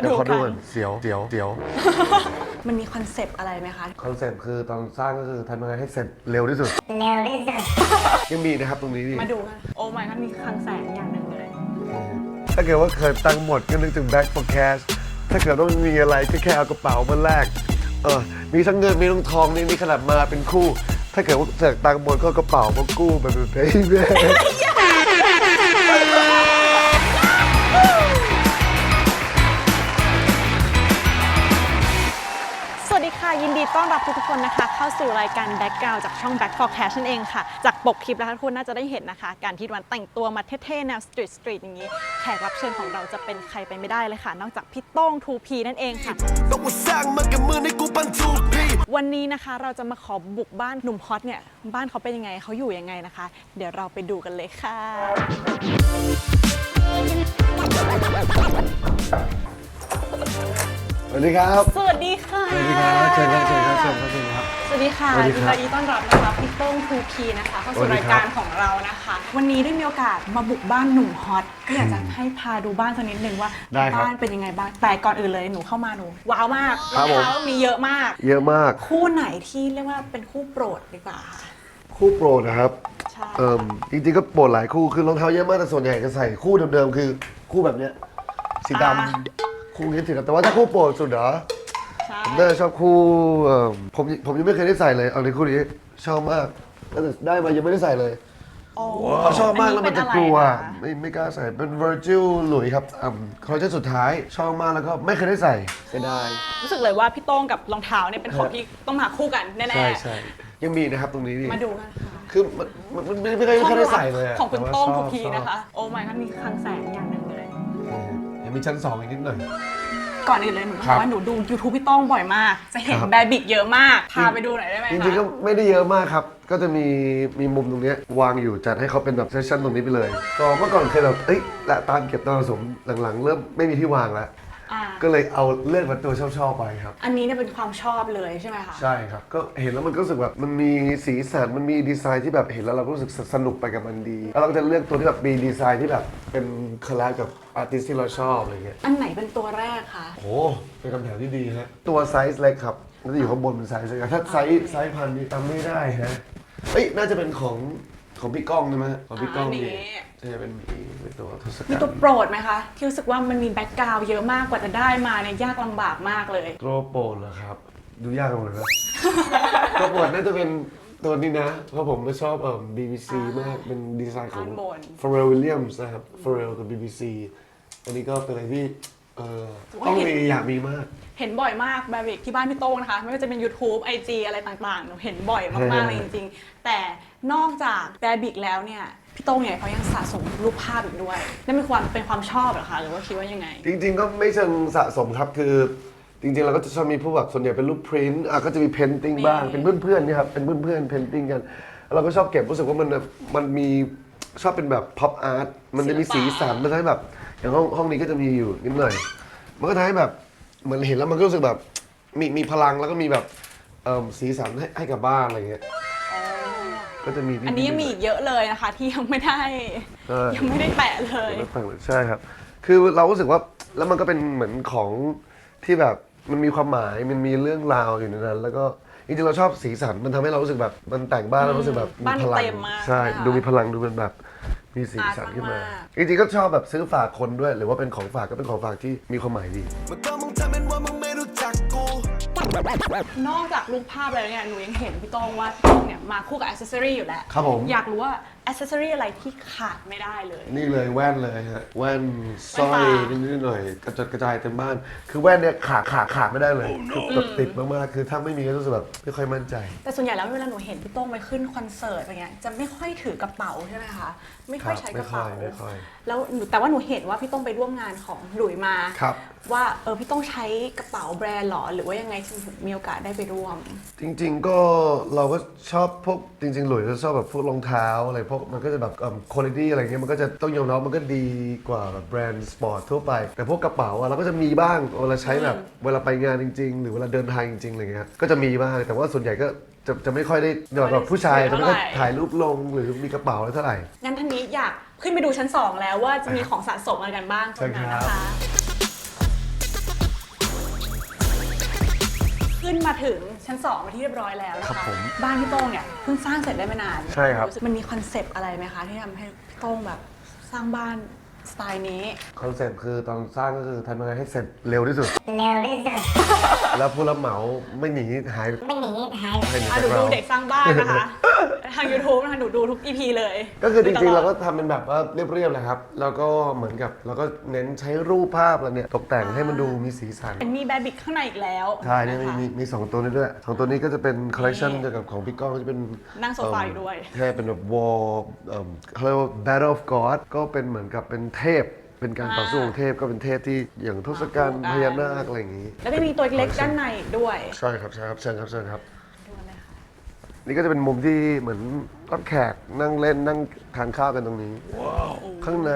เดี๋ยวขอดูดูกัก่อนนเสียวเสียวเสียวมันมีคอนเซปต์อะไรไหมคะ คอนเซ็ปต์คือตอนสร้างก็คือทำยังไงให้เสร็จเร็วที่สุด เร็วที่สุด ยังมีนะครับตรงนี้นี่มาดูกัน โอ้ไม่ก็มีคลังแสงอย่างหนึ่งเลย ถ้าเกิดว่าเคยตังค์หมดก็นึกถึง back for cash ถ้าเกิดต้องมีอะไรก็แค่เอากระเป๋ามาแลก เออ มีทั้งเงินมีทั้งทองนี่นี่ขนาดมาเป็นคู่ ถ้าเกิดว่าเกิดตังค์หมดก็เอากระเป๋ามากู้แบบเป๊ะ รับทุกๆคนนะคะ เข้าสู่รายการ Background จากช่อง Back for Cash นั่นเองค่ะ จากปกคลิปแล้วทุกคนน่าจะได้เห็นนะคะ การที่วันแต่งตัวมาเท่ๆแนวสตรีทสตรีทอย่างนี้ แขกรับเชิญของเราจะเป็นใครไปไม่ได้เลยค่ะ นอกจากพี่โต้ง 2P นั่นเองค่ะ ต้องมาสร้างมันกับมือในกูปันทุกพี่วันนี้นะคะเราจะมาขอบุกบ้านหนุ่มฮอตเนี่ยบ้านเขาเป็นยังไงเขาอยู่ยังไงนะคะ เดี๋ยวเราไปดูกันเลยค่ะ สวัสดีครับ สวัสดีค่ะ สวัสดีครับ เชิญครับ เชิญครับ เชิญครับ เชิญครับ สวัสดีค่ะสวัสดียินครับดีต้อนรับนะคะพี่โต้ง 2P นะคะเข้าสสู่วัสดีรายครับการของเรานะคะ วันนี้ได้มีโอกาสมาบุกบ้านหนุ่มฮอตก็อยากจะให้พาดูบ้านสักนิดนึงว่าได้ครับบ้านเป็นยังไงบ้าง แต่ก่อนอื่นเลยหนูเข้ามาหนูว้าวมากครัรอบงผม เท้ามีเยอะมาก เยอะมาก คู่ไหนที่เรียกว่าเป็นคู่โปรดดีกว่าค่ะคู่โปรดนะครับใช่เอ่มจริงๆก็โปรดหลายคู่ คือรองเท้าเยอะมากแต่ส่วนใหญ่จะใส่คู่เดิมๆ คือคู่แบบเนี้ย สีดำ คู่นี้สีดำแต่ว่าถ้าคู่โปรดสุดเหรอใช่ผมน่าจะชอบคู่เอ่อผมผมยังไม่เคยได้ใส่เลยเอาในคู่นี้ชอบมากตั้งแต่ได้มายังไม่ได้ใส่เลยโอ้ชอบมากแล้วมันจะกลัว อันนี้เป็นอะไรคะ ไม่ไม่กล้าใส่เป็น Virgil หลุยครับอ่าคอลเลคชันสุดท้ายชอบมากแล้วก็ไม่เคยได้ใส่เสียดาย รู้สึกเลยว่าพี่โต้งกับรองเท้าเนี่ยเป็นของที่ต้องมาคู่กันแน่ใช่ใช่ยังมีนะครับตรงนี้นี่ ๆ มาดูกันค่ะคือมันมันมันไม่ไม่เคยไม่เคยได้ใส่เลยะของคุณแว่าโต้งชอบ 2P ชอบนะคะ โอ้ไม่ก็มีคลังแสง ยังมีชั้นสองอีกนิดหน่อย ก่อนอื่นเลยหนูครับว่าหนูดู YouTube พี่โต้งบ่อยมาก จะเห็นครับ แบบิกเยอะมาก พาไปดูหน่อยได้ไหมจคะริงๆก็ไม่ได้เยอะมากครับ ก็จะมีมีมุมตรงเนี้ยวางอยู่จัดให้เขาเป็นแบบเซสชั่นตรงนี้ไปเลย ก็เมื่อก่อนเคยแบบเอ้ยละตามเก็บตอนผสมหลังๆ เริ่มไม่มีที่วางแล้ว อ่าก็เลยเอาเลือกมาตัวชอบๆไปครับ อันนี้เนี่ยเป็นความชอบเลยใช่ไหมคะ ใช่ครับ ก็เห็นแล้วมันก็รู้สึกแบบมันมีสีสันมันมีดีไซน์ที่แบบเห็นแล้วเราก็รู้สึกสนุกไปกับมันดี แล้วเราก็จะเลือกตัวที่แบบมีดีไซน์ที่แบบเป็นคอลลาบกับ อาร์ติสที่เราชอบอะไรเงี้ย อันไหนเป็นตัวแรกคะ โอ้เป็นคำถามที่ดีฮะตัวไซส์เล็กครับมันจะอยู่ข้างบนเป็นไซส์เล็กถ้าไซส์ไซส์พันนี่จำไม่ได้ฮะเอ้ยน่าจะเป็นของของพี่ก้องใช่ไหมของพี่ก้องนี่ใช่เป็นมีเป็นตัวทศกัมีณตัวฐ์โปรดไหมคะ ที่รู้สึกว่ามันมีแบ็กกราวด์เยอะมากกว่าจะได้มาเนี่ยยากลำบากมากเลย ตัวโปรดเหรอครับ ดูยากกันหมดเลยนะ ตัวโปรดน่าจะเป็นตัวนี้นะ เพราะผมไม่ชอบเอ่อ BBC มากเป็นดีไซน์ของด้านบน Pharrell Williams นะครับ Pharrell กับ BBC อันนี้ก็เป็นอะไรที่เออต้องมีอยากมีมาก เห็นบ่อยมากแบบิกที่บ้านพี่โต้งนะคะ ไม่ว่าจะเป็น YouTube IG อะไรต่างๆหนูเห็นบ่อยมากๆเลยจริง ๆ แต่นอกจากแบบิกแล้วเนี่ยพี่โต้งเนี่ยเขายังสะสมรูปภาพอีกด้วยนั่นเป็นความเป็นความชอบเหรอคะหรือว่าคิดว่ายังไง จริง ๆ ก็ไม่เชิงสะสมครับคือ จริงๆเราก็จะชอบมีพวกแบบส่วนใหญ่เป็นรูปพรินต์อะก็จะมีเพนติ้งบ้างมีเป็นเพื่อนๆเนี่ยครับเป็นเพื่อนๆเพนติ้งกันแล้วเราก็ชอบเก็บรู้สึกว่ามันแบบมันมีชอบเป็นแบบพ็อปอาร์ตมันจะมีสีสันมันทำให้แบบ อย่างห้องห้องนี้ก็จะมีอยู่นิดหน่อย มันก็ทำให้แบบเหมือนเห็นแล้วมันก็รู้สึกแบบมีมีพลังแล้วก็มีแบบเอิ่มสีสันให้ให้กับบ้านอะไรเงี้ยก็จะมีอันนี้ยังมีอีกเยอะเลยนะคะ ที่ยังไม่ได้ ใช่ ยังไม่ได้แตะเลย ไม่ฟังเลยใช่ครับ คือเรารู้สึกว่าแล้วมันก็เป็นเหมือนของที่แบบมันมีความหมายมันมีเรื่องราวอยู่ในนั้น แล้วก็จริงๆเราชอบสีสันมันทำให้เรารู้สึกแบบมันแต่งบ้านแล้วรู้สึกแบบบ้านพลัเต็มมากใช่ นะคะ ดูมีพลังดูเป็นแบบ มีสีสันขึ้นมาอาร์ตมากจริงๆก็ชอบแบบซื้อฝากคนด้วย หรือว่าเป็นของฝากก็เป็นของฝากที่มีความหมายดีมันก็มึงทำเป็นว่ามึงไม่รู้จักกูนอกจากรูปภาพแล้วเนี่ยหนูยังเห็นพี่โต้งว่าพี่โต้งเนี่ยมาคู่กับอ c เซสซอรี่อยู่แล้วครับผม อยากรู้ว่าอ c เซสซอรี่อะไรที่ขาดไม่ได้เลย นี่เลยแว่นเลยฮะแว่นสร้อยแว่นตานิดๆหน่อยๆกระจัดกระจายเต็มบ้าน คือแว่นเนี่ยขาดขาดขาดไม่ได้เลยคือแบบติดมากๆคือถ้าไม่มีก็รู้สึกแบบไม่ค่อยมั่นใจ แต่ส่วนใหญ่แล้วเวลาหนูเห็นพี่โต้งไปขึ้นคอนเสิร์ตอะไรเงี้ยจะไม่ค่อยถือกระเป๋าใช่ไหมคะไม่ค่อยใช้กระเป๋าครับไม่ค่อยไม่ค่อย แล้วหนูแต่ว่าหนูเห็นว่าพี่โต้งไปร่วมงานของหลุยมา ครับ ว่าเออพี่โต้งใช้กระเป๋าแบรนด์หรอ หรือว่ายังไงถึงมีโอกาสได้ไปร่วม จริง ๆ ก็เราก็ชอบพวกจริงๆหลุยส์จะชอบแบบพวกรองเท้าอะไรพวกมันก็จะแบบคุณภาพอะไรเงี้ยมันก็จะต้องยอมรับมันก็ดีกว่าแบบแบรนด์สปอร์ตทั่วไป แต่พวกกระเป๋าอะเราก็จะมีบ้างเวลาใช้แบบเวลาไปงานจริง ๆ หรือเวลาเดินทางจริงๆอะไรเงี้ยก็จะมีบ้างแต่ว่าส่วนใหญ่ก็จะจะไม่ค่อยได้แบบผู้ชายจะไม่ค่อยถ่ายรูปลงหรือมีกระเป๋าแล้วเท่าไหร่งั้นท่านนี้อยากขึ้นไปดูชั้น 2 แล้วว่าจะมีของสะสมอะไรกันบ้างตรงนั้นนะคะขึ้นมาถึง ชั้น2มาที่เรียบร้อยแล้วนะครัคะบผมบ้านพี่โต้งเนี่ยเพิ่งสร้างเสร็จได้ไม่นานใช่ครับ สึกมันมีคอนเซปต์อะไรไหมคะที่ทำให้พี่โต้งแบบสร้างบ้านสไตล์นี้ คอนเซ็ปต์คือตอนสร้างก็คือทำยังไงให้เสร็จเร็วที่สุด เร็วที่สุดแล้วผู้รับเหมาไม่หนีหาย ไม่หนีหายไปไหนอะจากหนูดูเรา เด็กสร้างบ้านนะคะ ทาง YouTube นะคะหนูดูทุก EP เลยก็คือจริงๆดูตลเราดก็ทำเป็นแบบว่าเรียบๆเลยครับ แล้วก็เหมือนกับเราก็เน้นใช้รูปภาพอะไรเนี่ยตกแต่งให้มันดูมีสีสัน เป็นมีแบบิกข้างในอีกแล้วใช่เนี่ยมีะคะ มีมีสองตัวนี้ด้วยสองตัวนี้ก็จะเป็นคอลเลคชันนี่เกี่ยวกับของพี่ก้องก็จะเป็นนั่งโซฟาอยู่ด้วย ใช่เป็นแบบ wall เอิ่มเขาเรียกว่า battle of god ก็เป็นเหมือนกับเป็นเทพ เป็นการต่อสู้ของเทพก็เป็นเทพที่อย่างทศกัณฐ์พญานาคอะไรอย่างนี้ แล้วก็มีตัวเล็กๆด้านในอีกด้วย ใช่ครับใช่ครับเชิญครับเชิญครับดูเลยค่ะ นี่ก็จะเป็นมุมที่เหมือนรับแขกนั่งเล่นนั่งทานข้าวกันตรงนี้ ข้างใน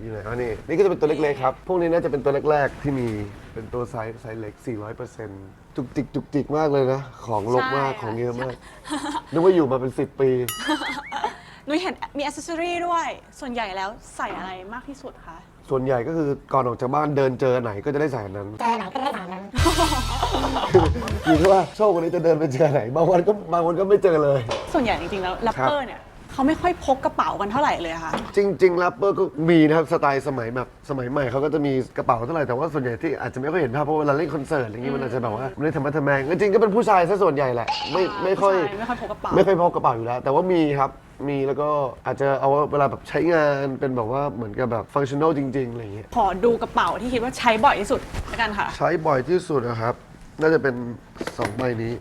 อยู่ไหนอ๋อนี่นี่ก็จะเป็นตัวเล็กๆครับ พวกนี้น่าจะเป็นตัวแรกๆที่มีเป็นตัวไซส์ไซส์เล็ก 400%จุกจิกจุกจิกมากเลยนะ ของลกมากใช่ ของเยอะมากนึกว่าอยู่มาเป็น 10 ปี หนูเห็นมีอ c เซสซอรี่ด้วย ส่วนใหญ่แล้วใส่อะไรมากที่สุดคะ ส่วนใหญ่ก็คือก่อนออกจากบ้านเดินเจอไหนก็จะได้ใส่อันนั้น เจอไหนก็ได้ถามนั้น อยู่ที่ว่าโชควันนี้จะเดินไปเจอไหน บางวันก็บางวันก็ไม่เจอเลย ส่วนใหญ่จริงๆแล้วแรปเปอร์เนี่ย เขาไม่ค่อยพกกระเป๋ากันเท่าไหร่เลยอะค่ะ จริงๆแรปเปอร์ก็มีนะครับสไตล์สมัยแบบสมัยใหม่เขาก็จะมีกระเป๋าเท่าไหร่แต่ว่าส่วนใหญ่ที่อาจจะไม่ค่อยเห็นภาพเพราะเวลาเล่นคอนเสิร์ตอะไรเงี้ยมันอาจจะแบบว่าไม่ได้ทำมาทำแมงจริงๆก็เป็นผู้ชายซะส่วนใหญ่แหละไม่ไม่ค่อยผู้ชายไม่ค่อยพกกระเป๋า ไม่ค่อยพกกระเป๋าอยู่แล้ว แต่ว่ามีครับมีแล้วก็อาจจะเอาไว้เวลาแบบใช้งานเป็นแบบว่าเหมือนกับแบบฟังชั่นอลจริงๆอะไรเงี้ยขอดูกระเป๋าที่คิดว่าใช้บ่อยที่สุดแล้วกันค่ะ ใช้บ่อยที่สุดนะครับ น่าจะเป็นสองใบนี้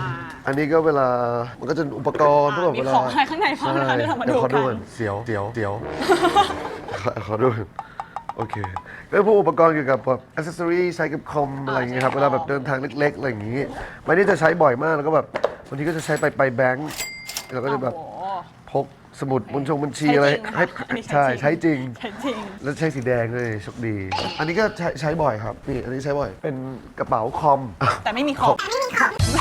อ่า อันนี้ก็เวลา มันก็จะอุปกรณ์อ่าพวกแบบมีเวลาของอะไรข้างในบ้างนะคะใช่เดี๋ยวเรามาเดี๋ยวดูขอดูกันก่อนเสียวเสียวเสียวขอขอดูก่อนโอเคก็พวกอุปกรณ์เกี่ยวกับแบบอ c เซสซอรี่ใช้กับคอมอะไรอย่างเงี้ยครับใช้เวกับลาแบบเดินทางเล็กๆ อะไรอย่างงี้ใบนี้จะใช้บ่อยมาก แล้วก็แบบบางทีก็จะใช้ไปไปแบงก์แล้วก็จะแบบโอ้โหพก สมุดบัญชงบัญชีใช้อะไรจริงนะคะให้อันนี้ใช่ใช้จริง ใช้จริง แล้วใช้สีแดงด้วยโชคดี อันนี้ก็ใช้ใช้บ่อยครับนี่อันนี้ใช้บ่อย เป็นกระเป๋าคอมแต่ไม่มีคอม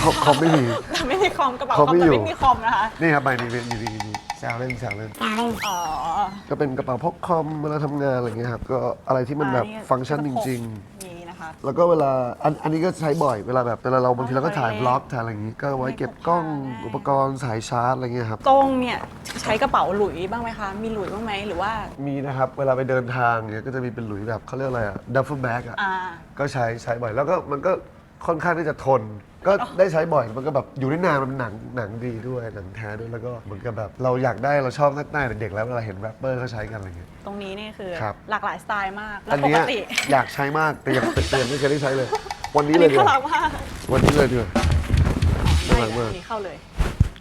คอมคอมไม่มี แต่ไม่มีคอมกระเป๋าคคออมมไม่แต่อยู่ ไม่มีคอมนะคะนี่ครับใบนี้เป็นอยู่ดีๆแซวเล่นแซวเล่นกาเล่นอ๋อ ก็เป็นกระเป๋าพกคอมเวลาทำงานอะไรเงี้ยครับ ก็อะไรที่มันแบบอัฟังก์ชันจริงๆนี่นะคะๆ แล้วก็เวลาอันอันนี้ก็ใช้บ่อยเวลาแบบเวลาเราบางทีเราก็ถ่ายอ๋อบล็อกถ่ายอะไรอย่างงี้ก็ไว้เก็บกล้องอุปกรณ์สายชาร์จอะไรเงี้ยครับตรงเนี่ยใช้กระเป๋าหลุยบ้างไหมคะ มีหลุยบ้างไหมหรือว่า มีนะครับ เวลาไปเดินทางเนี่ยก็จะมีเป็นหลุยแบบเขาเรียกอะไรอะดัฟเฟิลแบ็กอะอ่า ก็ใช้ใช้บ่อยแล้วก็มันก็ค่อนข้างที่จะทน ก็ได้ใช้บ่อยมันก็แบบอยู่ได้นานมันหนังหนังดีด้วยหนังแท้ด้วยแล้วก็เหมือนกับแบบเราอยากได้เราชอบตั้งแต่เด็กๆแล้วเวลาเห็นแรปเปอร์เขาใช้กันอะไรเงี้ย ตรงนี้นี่คือครับหลากหลายสไตล์มาก แล้อัวนปเนี้กยติอยากใช้มากแต่ยังแต่ยังไม่เคยได้ใช้เลย วันนี้อันเลยนี้ดีกน่ารัว่ากมากวันนี้เลยดีกว่า น่ารักมาก อันนี้เข้าเลย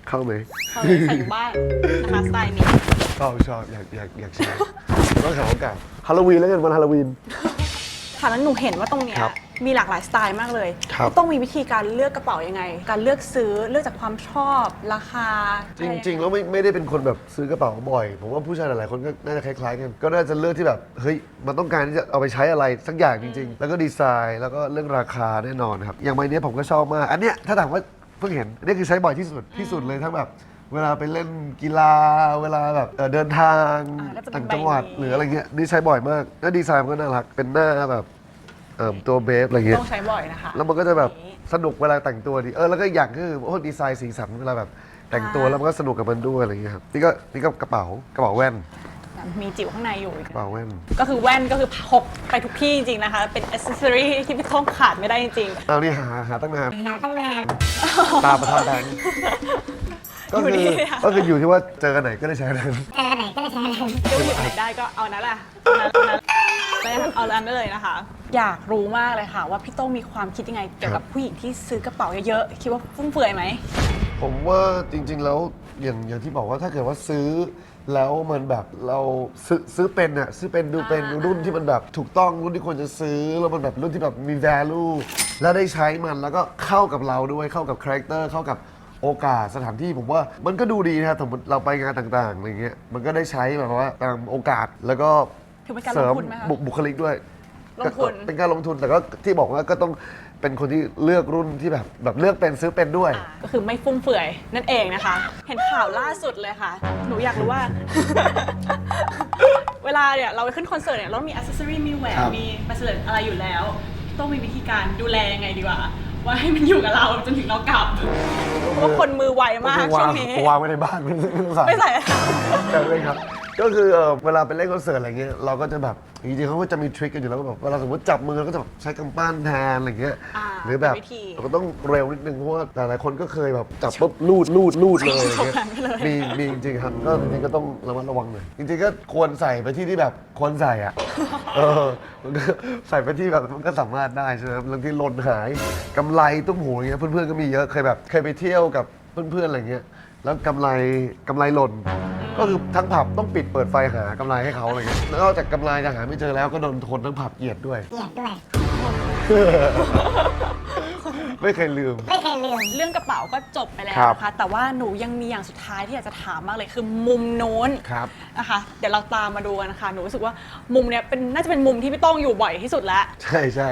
เข้าไหมเข้าเลยใส่อยู่บ้านนะคะสไตล์นี้ชอบชอบอยากอยากอยากใช้ต้องหาโอกาสฮาโลวีนแล้วกันวันฮาโลวีน ค่ะแล้วหนูเห็นว่าตรงเนี้ยครับ มีหลากหลายสไตล์มากเลยครับ ต้องมีวิธีการเลือกกระเป๋ายังไง การเลือกซื้อเลือกจากความชอบราคาจริง ๆ แล้วไม่ไม่ได้เป็นคนแบบซื้อกระเป๋าบ่อย ผมว่าผู้ชายหลายๆคนก็น่าจะคล้ายๆกัน ก็น่าจะเลือกที่แบบเฮ้ยมันต้องการที่จะเอาไปใช้อะไรสักอย่างจริง ๆ แล้วก็ดีไซน์แล้วก็เรื่องราคาแน่นอนครับ อย่างใบเนี้ยผมก็ชอบมาก อันเนี้ยถ้าถามว่าเพิ่งเห็นอันนี้คือใช้บ่อยที่สุดที่สุดเลยทั้งแบบ เวลาไปเล่นกีฬา เวลาแบบเอ่อเดินทางอ่าก็จะเป็นต่างจังหวัดใบนี้ หรืออะไรเงี้ยนี่ใช้บ่อยมากแล้วดีไซน์มันก็น่ารักเป็นหน้าแบบ เอ่อตัวเบฟอะไรเงี้ย ต้องใช้บ่อยนะคะ แล้วมันก็จะแบบนี้สนุกเวลาแต่งตัวดี เออแล้วก็อีกอย่างคือพวกดีไซน์สีสันเวลาแบบแต่งตัวอ่าแล้วมันก็สนุกกับมันด้วยอะไรอย่างเงี้ยครับนี่ก็นี่ก็กระเป๋ากระเป๋าแว่นมีจิ๋วข้างในอยู่อีกกระเป๋าแว่นก็คือแว่นก็คือพกไปทุกที่จริงๆนะคะ เป็นอ c เซสซอรี่ที่พี่ต้องขาดไม่ได้จริงเอานี่หาหาตั้งนานหาตั้งนานตามประทับแบงค์ก็อยู่คือนี่ค่ะ ก็คืออยู่ที่ว่าเจอกันไหนก็ได้ใช้อันนั้นเจอไหนก็ได้ใช้นั้นๆก็อยู่ไหนได้ก็เอานั้นแหละเอานั้นเอานั้นเอานั้นได้เลยนะคะ อยากรู้มากเลยค่ะ ว่าพี่โต้งมีความคิดยังไงเกี่ยวกับผู้หญิงที่ซื้อกระเป๋าเยอะๆคิดว่าฟุ่มเฟือยไหม ผมว่าจริงๆแล้วอย่างอย่างที่บอกว่าถ้าเกิดว่าซื้อ แล้วมันแบบเราซื้อซื้อเป็นอะซื้อเป็นดูเป็นอ่ารุ่นที่มันแบบถูกต้องรุ่นที่ควรจะซื้อ แล้วมันแบบรุ่นที่แบบมี value แล้วได้ใช้มันแล้วก็เข้ากับเราด้วยเข้ากับคาแรคเตอร์เข้ากับโอกาสสถานที่ผมว่ามันก็ดูดีนะครับสมมติเราไปงานต่างๆอะไรเงี้ยมันก็ได้ใช้แบบว่าตามโอกาสแล้วก็ถือเป็นการเสริมลงทุนไหมคะ บุบุคลิกด้วย ลงทุน ก็เป็นการลงทุนแต่ก็ที่บอกว่าก็ต้องเป็นคนที่เลือกรุ่นที่แบบแบบเลือกเป็นซื้อเป็นด้วยอ่าก็คือไม่ฟุ่มเฟือยนั่นเองนะคะ เห็นข่าวล่าสุดเลยค่ะ หนูอยากรู้ว่า เวลาเนี่ยเราไปขึ้นคอนเสิร์ตเนี่ยเรามีอ c เซสซอรี่มีแหวนครับ มีบัสเลตอะไรอยู่แล้วต้องมีวิธีการดูแลยังไงดีกว่าเพว่าให้มันอยู่กับเราจนถึงเรากลับเพราะว่าคนมือไวมากช่วงนี้วางไว้ในบ้านไม่ต้องใส่ไม่ใส่ แต่เล่นครับ ก็คือเอ่อเวลาไปเล่นคอนเสิร์ตอะไรเงี้ยเราก็จะแบบจริงๆเขาก็จะมีทริคกันอยู่แล้วว่าแบบเวลาสมมติจับมือเราก็จะแบบใช้กำปั้นแทนอะไรเงี้ยอ่าหรือแบบเป็นวิธีเราก็ต้องเร็วนิดนึงเพราะว่าแต่หลายคนก็เคยแบบจับปุ๊บลูดลูดลูดเลยอะไรเงี้ยชกกันไปเลยมีมีจริงๆครับก็จริงๆก็ต้องระมัดระวังหน่อยจริงๆก็ควรใส่ไปที่ที่แบบควรใส่อะเออมันก็ใส่ไปที่แบบมันก็สามารถได้ใช่ไหมครับบางทีหล่นหายกำไรตุ้มหูอย่างเงี้ยเพื่อนๆก็มีเยอะเคยแบบเคยไปเที่ยวกับเพื่อนๆอะไรเงี้ยแล้วกำไรกำไรหล่น ก็คือทั้งผับต้องปิดเปิดไฟหากำไรให้เขาอะไรเงี้ยนอกจากกำไรจะหาไม่เจอแล้วก็โดนคนทั้งผับเกลียดด้วย เหยียบด้วยไม่เคยลืม ไม่เคยลืม เรื่องกระเป๋าก็จบไปแล้วครับนะคะแต่ว่าหนูยังมีอย่างสุดท้ายที่อยากจะถามมากเลยคือมุมโน้นครับ นะคะ เดี๋ยวเราตามมาดูกันนะคะหนูรู้สึกว่ามุมเนี้ยเป็นน่าจะเป็นมุมที่พี่โต้องอยู่บ่อยที่สุดแล้ว ใช่ใช่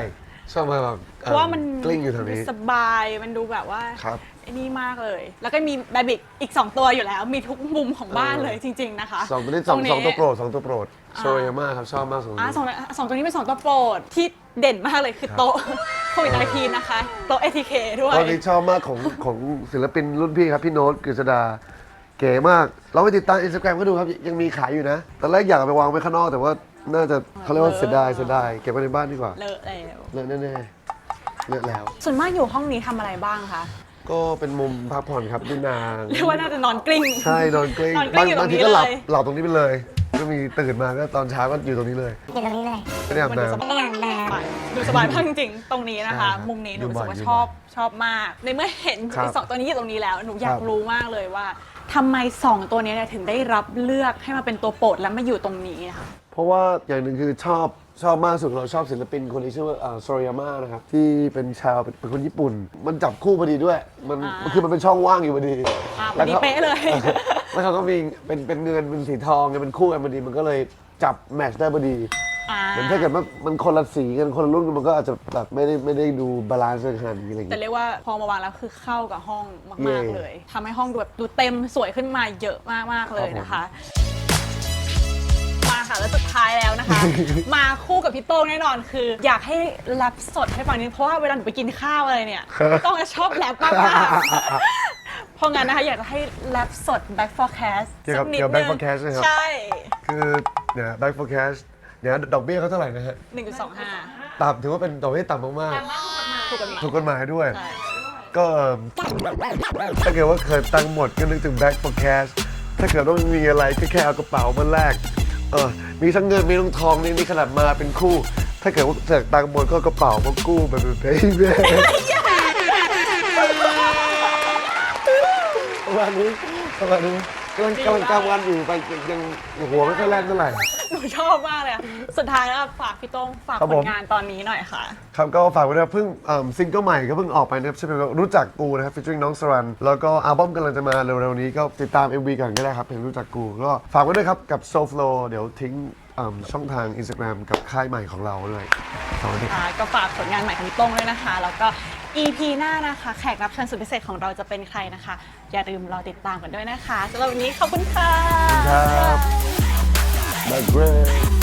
ชอบมาแบบเพราะว่ามันกลิ้งอยู่แถวนี้ สบายมันดูแบบว่า ครับไอ้ นี่มากเลย แล้วก็มีแบบิกอีก 2 ตัวอยู่แล้ว มีทุกมุมของบ้านเลยจริง ๆ นะคะสองตัวนี้สองรสองตัวโปรดสองตัวโปรดโซยาม่าครับชอบมากสองตัวอะนี้สองสองตัวนี้เป็นสองตัวโปรดที่เด่นมากเลยคือโต๊ะโควิดไทีนะคะโต๊ะ ATK ด้วยตอนนี้ชอบมากของของศิลปินรุ่นพี่ครับพี่โน้ตกฤษดาเก๋มาก เราไปติดตามอินสตาแกรมก็ดูครับยังมีขายอยู่นะตอนแรกอยากเอาไปวางไว้ข้างนอกแต่ว่าน่าจะเขาเรียกว่าเสียดายเสียดายเก็บไว้ในบ้านดีกว่าเลอะแล้วเลอะแน่ๆเลอะแล้ว ส่วนมากอยู่ห้องนี้ทำอะไรบ้างคะ ก็เป็นมุมพักผ่อนครับดูนาง เรียกว่าน่าจะนอนกลิ้ง ใช่นอนกลิ้งนอนกลิ้บางงอยู่ตรงบางทีนี้ก็หลับเลย หลับตรงนี้ไปเลย ก็มีตื่นมาก็ตอนเช้าก็อยู่ตรงนี้เลยอยู่ตรงนี้เลยไม่ได้อาบน้มันดูสบายไม่ได้อ่านแบบดูสบายมากจริงๆตรงนี้นะคะ ใช่ครับมุมนี้หนูดูรู้สึกว่าบ่อยชอบชอบมาก ในเมื่อเห็นครับไอ้สองตัวนี้อยู่ตรงนี้แล้วหนูอยาคกรับรู้มากเลยว่าทำไมสองตัวนี้เนี่ยถึงได้รับเลือกให้มาเป็นตัวโปรดและมาอยู่ตรงนี้นะคะำเพราะว่าอย่างหนึ่งคือชอบ ชอบมากสุดเราชอบศิลปินคนที่ชื่อว่าโซริยาม่านะครับที่เป็นชาวเป็นเป็นคนญี่ปุ่น มันจับคู่พอดีด้วย มันอ่า คือมันเป็นช่องว่างอยู่พอดีอ่าพอดีแล้วก็เป๊ะเลย แล้วเขาก็มีเป็นเป็นเงินเป็นสีทองไงเป็นคู่กันพอดีมันก็เลยจับแมทช์ได้พอดีอ่าเหมือนถ้าเกิดว่ามันคนละสีกันคนละรุ่นกันมันก็อาจจะแบบไม่ได้ไม่ได้ดูบาลานซ์กันขนาดนี้อะไรอย่างแต่เงี้ย เรียกว่าพอมาวางแล้วคือเข้ากับห้องมาก เย่ ๆ เลยทำให้ห้องดูแบบดูเต็มสวยขึ้นมาเยอะมากๆเลยนะคะ มาค่ะ แล้วสุดท้ายแล้วนะคะ มาคู่กับพี่โต้งแน่นอนคือ อยากให้แรปสดให้ฟังนิดเพราะว่าเวลาหนูไปกินข้าวอะไรเนี่ยพี่โต้องจะชอบแรปมากๆเพราะงั้นนะคะอยากจะให้แรปสด back forecast เกี่ยวกับสันิดเกี่ยวกับนึ back ง forecast นะครับ ใช่ คือเนี่ย back forecast เนี่ยดอกเบี้ยเขาเท่าไหร่นะฮะ 1.25 ต่ำถือว่าเป็นดอกเบี้ยต่ำมากถูกกันไหม ๆ ถูกกฎหมายด้วยใช่ก็ถ้าเกิดว่าเคยตังค์หมดก็นึกถึง back for cash ถ้าเกิดว่ามีอะไรก็แค่เอากระเป๋ามาแลก เออมีทั้งเงินมีทั้งทองนี่นี่ขนาดมาเป็นคู่ ถ้าเกิดว่าเกิดตังค์หมดก็กระเป๋ามากู้แบบเบ้เบ้ประมาณนี้ประมาณนี้ กำลังกำลังกลางวันอยู่ไปยังหัวไม่ค่อยแล่นเท่าไหร่ หนูชอบมากเลยอะสุดท้ายแล้วฝากพี่โต้งฝากครับผผลม งานตอนนี้หน่อยค่ะ ครับก็ฝากไว้นะครับเพิ่งเอิ่มซิงเกิลใหม่ก็เพิ่งออกไปนะครับใช่ไหมครับรู้จักกูนะครับ featuring น้องสรัน แล้วก็อัลบั้มกำลังจะมาเร็วๆนี้ก็ติดตาม MV ก่อนก็ได้ครับเพลงรู้จักกูก็ฝากไว้ด้วยครับกับ Soul Flow เดี๋ยวทิ้งเอิ่มช่องทาง Instagram กับค่ายใหม่ของเราด้วยสวัสดีครับอ่าก็ฝากผลงานใหม่ของพี่โต้งด้วยนะคะ แล้วก็ EP หน้านะคะ แขกรับเชิญสุดพิเศษของเราจะเป็นใครนะคะ อย่าลืมรอติดตามกันด้วยนะคะสำหรับวันนี้ขอบคุณค่ะ ครั Grace